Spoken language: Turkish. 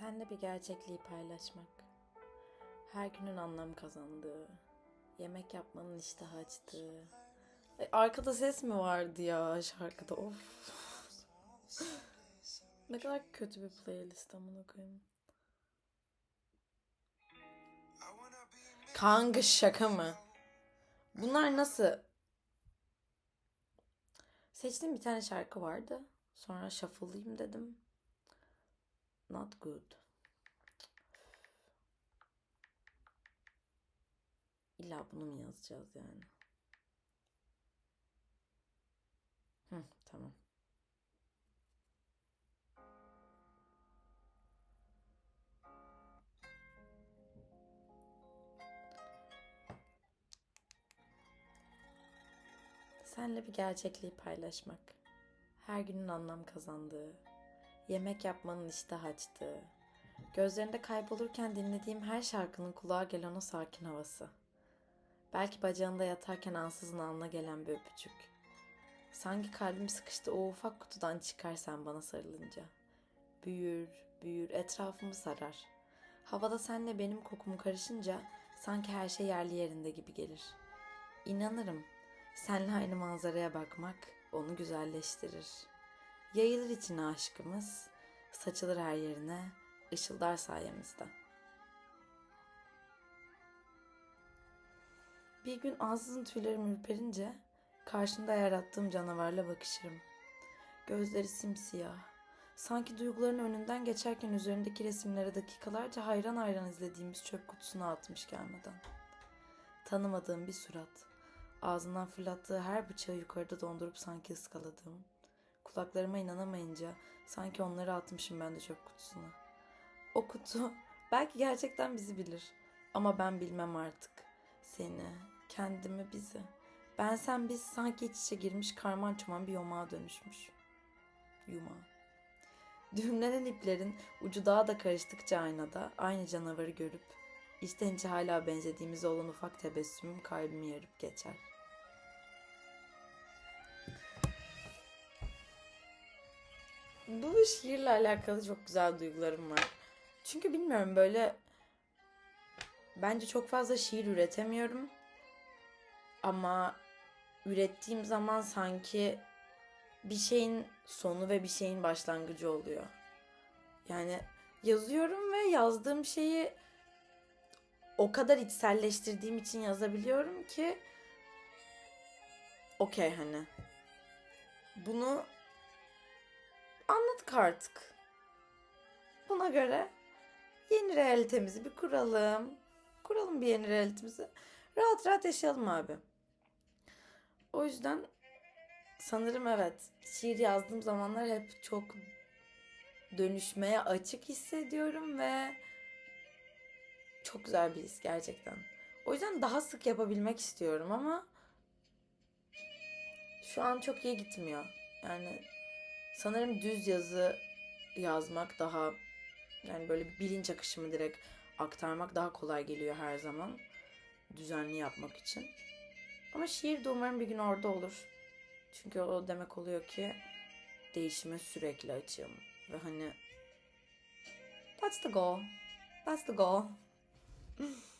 Senle bir gerçekliği paylaşmak. Her günün anlam kazandığı. Yemek yapmanın iştahı açtığı. Ay, arkada ses mi vardı ya şarkıda? Of. ne kadar kötü bir playlist amına koyayım. Kanka şaka mı? Bunlar nasıl? Seçtiğim bir tane şarkı vardı. Sonra shuffle'layayım dedim. Not good. İlla bunu mu yazacağız yani? Hı, tamam. Senle bir gerçekliği paylaşmak. Her günün anlam kazandığı. Yemek yapmanın iştah açtığı. Gözlerinde kaybolurken dinlediğim her şarkının kulağa gelen o sakin havası. Belki bacağında yatarken ansızın alnına gelen bir öpücük. Sanki kalbim sıkıştı o ufak kutudan çıkar sen bana sarılınca. Büyür, büyür, etrafımı sarar. Havada senle benim kokum karışınca sanki her şey yerli yerinde gibi gelir. İnanırım, senle aynı manzaraya bakmak onu güzelleştirir. Yayılır içine aşkımız, saçılır her yerine, ışıldar sayemizde. Bir gün ansızın tüylerim ürperince karşımda yarattığım canavarla bakışırım. Gözleri simsiyah. Sanki duyguların önünden geçerken üzerindeki resimlere dakikalarca hayran hayran izlediğimiz çöp kutusuna atmış gelmeden. Tanımadığım bir surat. Ağzından fırlattığı her bıçağı yukarıda dondurup sanki ıskaladığım. Kulaklarıma inanamayınca sanki onları atmışım ben de çöp kutusuna. O kutu belki gerçekten bizi bilir. Ama ben bilmem artık. Seni, kendimi, bizi. Ben sen biz sanki iç içe girmiş karman çoman bir yomağa dönüşmüş. Yumağa. Düğümlenen iplerin ucu daha da karıştıkça aynada aynı canavarı görüp içten içe hala benzediğimiz olan ufak tebessümüm kalbimi yarıp geçer. Bu şiirle alakalı çok güzel duygularım var. Çünkü bilmiyorum böyle bence çok fazla şiir üretemiyorum. Ama ürettiğim zaman sanki bir şeyin sonu ve bir şeyin başlangıcı oluyor. Yani yazıyorum ve yazdığım şeyi o kadar içselleştirdiğim için yazabiliyorum ki okey hani bunu anladık artık. Buna göre yeni realitemizi bir kuralım. Kuralım bir yeni realitemizi. Rahat rahat yaşayalım abi. O yüzden sanırım evet şiir yazdığım zamanlar hep çok dönüşmeye açık hissediyorum ve çok güzel bir his gerçekten. O yüzden daha sık yapabilmek istiyorum ama şu an çok iyi gitmiyor. Yani sanırım düz yazı yazmak daha yani böyle bilinç akışımı direkt aktarmak daha kolay geliyor her zaman. Düzenli yapmak için. Ama şiir de umarım bir gün orada olur. Çünkü o demek oluyor ki değişime sürekli açığım. Ve hani that's the goal. That's the goal.